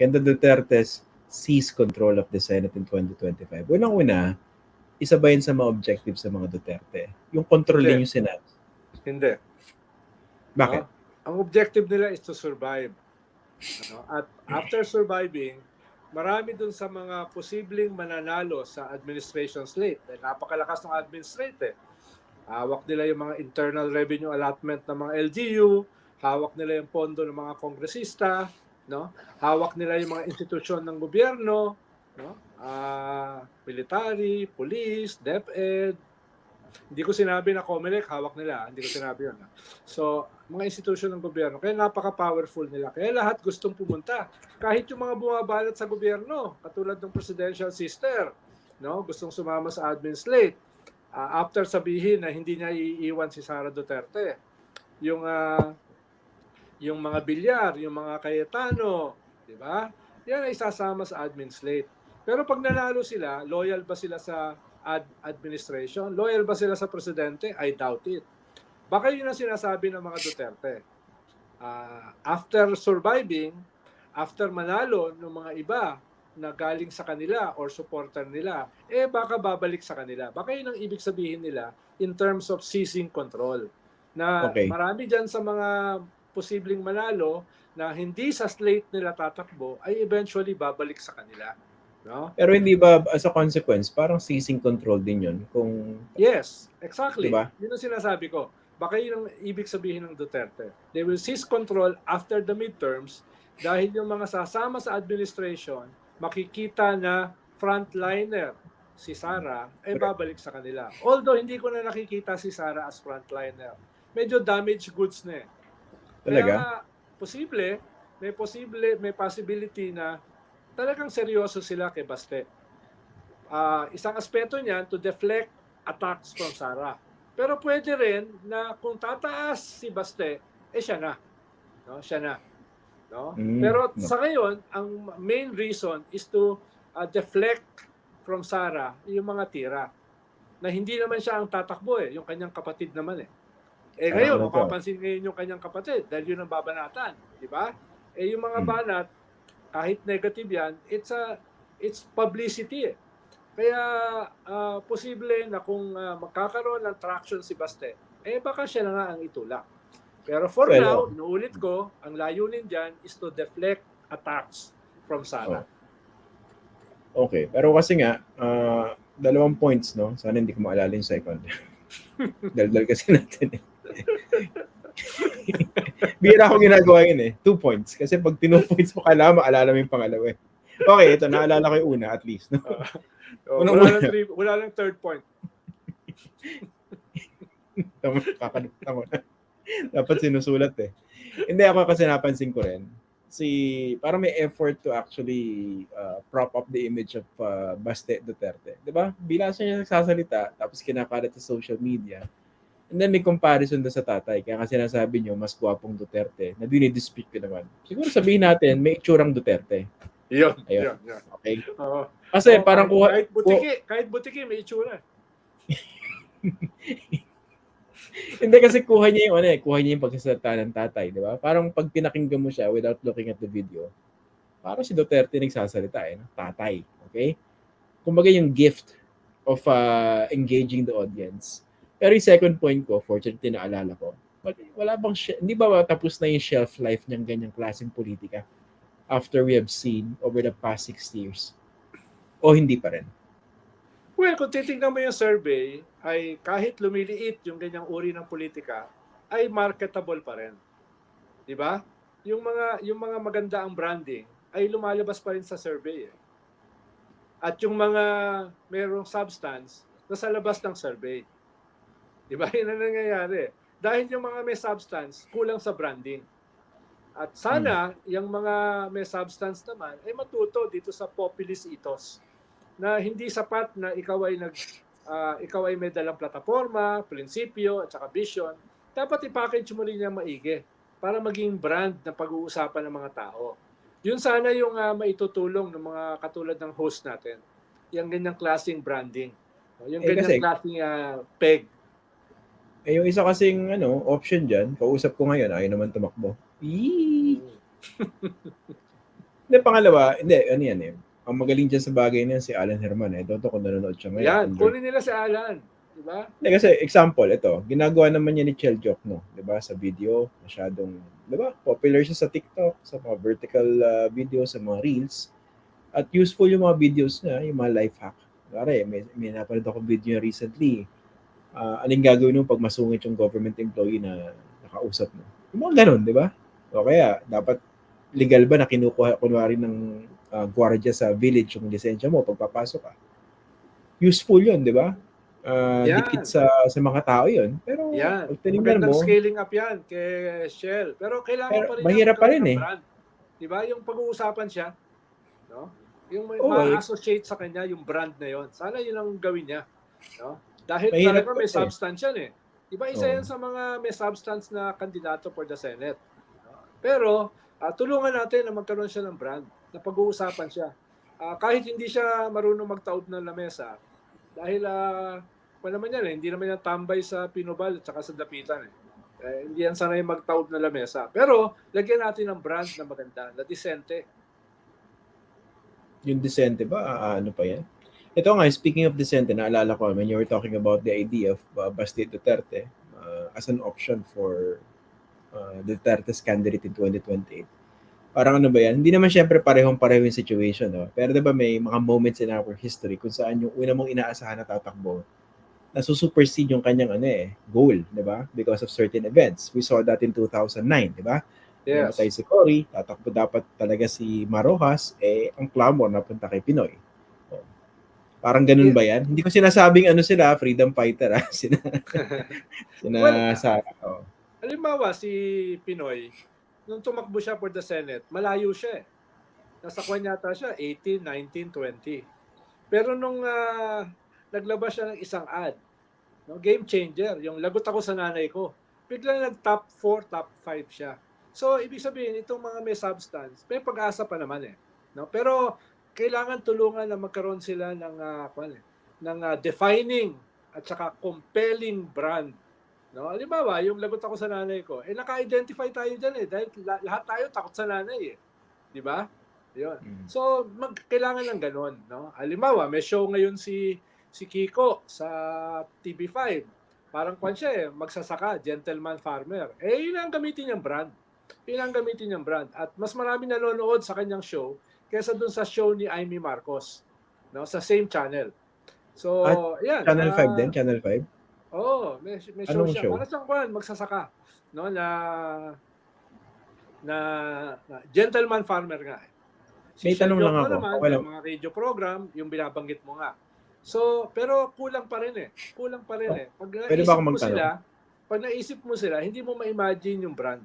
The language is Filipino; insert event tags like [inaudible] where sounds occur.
can the Dutertes seize control of the Senate in 2025? Unang-una, isa ba yun sa mga objectives sa mga Duterte? Yung kontrolin yung Senate. Hindi. Bakit? No? Ang objective nila is to survive. Ano? At after surviving, marami dun sa mga posibleng mananalo sa administration slate. Dahil napakalakas ng admin slate eh. Hawak nila yung mga internal revenue allotment ng mga LGU, hawak nila yung pondo ng mga kongresista, no? Hawak nila yung mga institusyon ng gobyerno, no? Ah, military, police, DepEd. Hindi ko sinabi na COMELEC hawak nila, hindi ko sinabi 'yon. So, mga institusyon ng gobyerno, kaya napaka-powerful nila. Kaya lahat gustong pumunta. Kahit yung mga bumabalot sa gobyerno, katulad ng presidential sister, no? Gustong sumama sa admin slate. Ah, after sabihin na hindi niya iiwan si Sara Duterte. Yung ah, yung mga bilyar, yung mga Cayetano, di ba? Yan ay sasama sa admin slate. Pero pag nanalo sila, loyal ba sila sa ad- administration? Loyal ba sila sa presidente? I doubt it. Baka yun ang sinasabi ng mga Duterte. Ah, after surviving, after manalo ng mga iba na galing sa kanila or supporter nila, eh baka babalik sa kanila. Baka yun ang ibig sabihin nila in terms of seizing control. Na Okay. marami dyan sa mga posibleng manalo na hindi sa slate nila tatakbo ay eventually babalik sa kanila. No? Pero hindi ba as a consequence, parang seizing control din yun kung Yes, exactly. Diba? Yun ang sinasabi ko. Baka yun ang ibig sabihin ng Duterte. They will seize control after the midterms dahil yung mga sasama sa administration makikita na frontliner si Sara ay babalik sa kanila. Although hindi ko na nakikita si Sara as frontliner. Medyo damaged goods na eh. Talaga, Kaya posible, may posible, may possibility na talagang seryoso sila kay Baste. Ah, isang aspeto niyan to deflect attacks from Sara. Pero pwede rin na kung tataas si Baste, eh siya na. No, siya na. No? Mm, Pero no. sa ngayon, ang main reason is to ah, deflect from Sara yung mga tira. Na hindi naman siya ang tatakbo eh, yung kanyang kapatid naman eh. Eh ngayon, po. mapapansin ngayon yung kanyang kapatid dahil yun ang babanatan, di ba? Eh yung mga Hmm. banat, kahit negative yan, it's a it's publicity eh. Kaya ah, posible na kung ah, magkakaroon ng traction si Baste, eh baka siya na nga ang itulak. Pero for Well, now, inuulit ko, ang layunin dyan is to deflect attacks from Sara. okay. Pero kasi nga, ah, dalawang points, no? Sana hindi ko maalala yung second. [laughs] Daldal kasi natin eh. [laughs] Bira ako ginagawa yun eh. Two points. Kasi pag two points mo, kailangan maalala mo yung pangalawa eh. Okay, ito, naalala ko yung una at least. No? Oh, Unang- wala, lang three- wala lang third point. [laughs] Tama, kakalimutan ko na. Dapat sinusulat eh. Hindi ako kasi napansin ko rin. Si, parang may effort to actually uh, prop up the image of uh, Baste Duterte. Di ba? Bila siya nagsasalita, tapos kinakalat sa social media. And then may comparison doon sa tatay. Kaya kasi sinasabi nyo, mas gwapong Duterte. Na dinidispute ko naman. Siguro sabihin natin, may itsurang Duterte. Yun, Ayun. yun, yun. Okay? Oo. Kasi Oh, parang kuha, kahit butiki, kahit butiki may itsura. [laughs] Hindi kasi kuha niya yung ano eh, kuha niya yung pagsasalita ng tatay, di ba? Parang pag pinakinggan mo siya without looking at the video, parang si Duterte nagsasalita eh, no? tatay, okay? Kumbaga yung gift of uh, engaging the audience. Pero yung second point ko, fortunately naalala ko, wal- wala bang, hindi ba tapos na yung shelf life ng ganyang klaseng politika after we have seen over the past six years? O hindi pa rin? Well, kung titingnan mo yung survey, ay kahit lumiliit yung ganyang uri ng politika, ay marketable pa rin. Di ba? Yung mga yung mga maganda ang branding ay lumalabas pa rin sa survey. Eh. At yung mga merong substance, nasa labas ng survey. Di ba? [laughs] Yun ang nangyayari. Dahil yung mga may substance, kulang sa branding. At sana, yung mga may substance naman, ay matuto dito sa populist ethos na hindi sapat na ikaw ay nag ah, ikaw ay may dalang plataforma, prinsipyo at saka vision. Dapat i-package mo rin niya maigi para maging brand na pag-uusapan ng mga tao. Yun sana yung ah, maitutulong ng mga katulad ng host natin. Yung ganyang klaseng branding. Yung Eh, ganyang kasi- klaseng ah, peg. Eh, yung isa kasing ano, option dyan, kausap ko ngayon, ayaw naman tumakbo. Eee! [laughs] Hindi, pangalawa, hindi, ano yan eh. Ang magaling dyan sa bagay na yan, si Alan Herman eh. Don't know kung nanonood siya ngayon. Yan, Under- kunin nila si Alan. Di ba? Hindi, kasi example, ito, ginagawa naman niya ni Chel Jock, no? 'Di ba Sa video, masyadong, 'di ba Popular siya sa TikTok, sa mga vertical uh, videos, sa mga reels. At useful yung mga videos niya, yung mga life hack. Kaya may, may napanood ako video niya recently. Uh, anong gagawin mo pag masungit yung government employee na nakausap mo? Yung mga ganun, di ba? O kaya, dapat legal ba na kinukuha, kunwari ng uh, gwardiya sa village yung lisensya mo pagpapasok ka? Useful yun, di ba? Uh, Yan. dikit sa sa mga tao yun. Pero Yan. Magandang mo, scaling up yan kay Shell. Pero kailangan Pero pa rin mahirap pa rin eh. brand. Di ba? Yung pag-uusapan siya, no? Yung may Oo, eh. ma-associate sa kanya yung brand na yon. Sana yun ang gawin niya. No? Dahil Mahirap talaga may kasi. substance yan eh. Di ba isa Oo. yan sa mga may substance na kandidato for the Senate. Pero ah, tulungan natin na magkaroon siya ng brand, na pag-uusapan siya. Ah, kahit hindi siya marunong magtaob ng lamesa, dahil uh, pa naman yan eh, hindi naman yan tambay sa pinubal at saka sa dapitan eh. Eh, hindi yan sanay magtaob na lamesa. Pero, lagyan natin ng brand na maganda, na disente. yung Decente ba, ah, ano pa yan? Ito nga, speaking of Decente, naalala ko when you were talking about the idea of uh, Basti Duterte uh, as an option for uh, Duterte's candidate in 2028. Parang ano ba yan? Hindi naman syempre parehong-pareho yung situation. No? Pero di ba may mga moments in our history kung saan yung una mong inaasahan na tatakbo, nasusupersede yung kanyang ano eh, goal, di ba? Because of certain events. We saw that in 2009, di ba? Yes. Namatay si Cory, tatakbo dapat talaga si Marojas, eh, ang clamor napunta kay Pinoy. Parang ganun Yeah. ba yan? Hindi ko sinasabing ano sila, freedom fighter, ah. [laughs] Sina, [laughs] sina Well, sa, oh. Halimbawa, si Pinoy, nung tumakbo siya for the Senate, malayo siya eh. Nasa kwan yata siya, 18, 19, 20. Pero nung ah, naglabas siya ng isang ad, no, game changer, yung lagot ako sa nanay ko, biglang nag-top 4, top 5 siya. So, ibig sabihin, itong mga may substance, may pag-asa pa naman eh. No? Pero, kailangan tulungan na magkaroon sila ng, eh, ng ah, defining at saka compelling brand No, halimbawa, yung lagot ako sa nanay ko, eh naka-identify tayo diyan eh dahil la- lahat tayo takot sa nanay eh. 'Di ba? 'Yun. Mm. So, mag kailangan ng ganun, no? Halimbawa, may show ngayon si si Kiko sa TV5. Parang kwan siya eh, magsasaka, gentleman farmer. Eh, yun ang gamitin niyang brand. Yun ang gamitin niyang brand. At mas marami nanonood sa kanyang show kaysa dun sa show ni Amy Marcos. No, sa same channel. So, yan. Channel 5 ah, din, Channel 5. Oo, may, may show Anong siya. show? Para siyang kwan, magsasaka. No, na, na, na gentleman farmer nga. eh. May Shell tanong lang ako. Naman, yung mga radio program, yung binabanggit mo nga. So, pero kulang pa rin eh. Kulang pa rin eh. Pag naisip ba mo sila, pag naisip mo sila, hindi mo ma-imagine yung brand.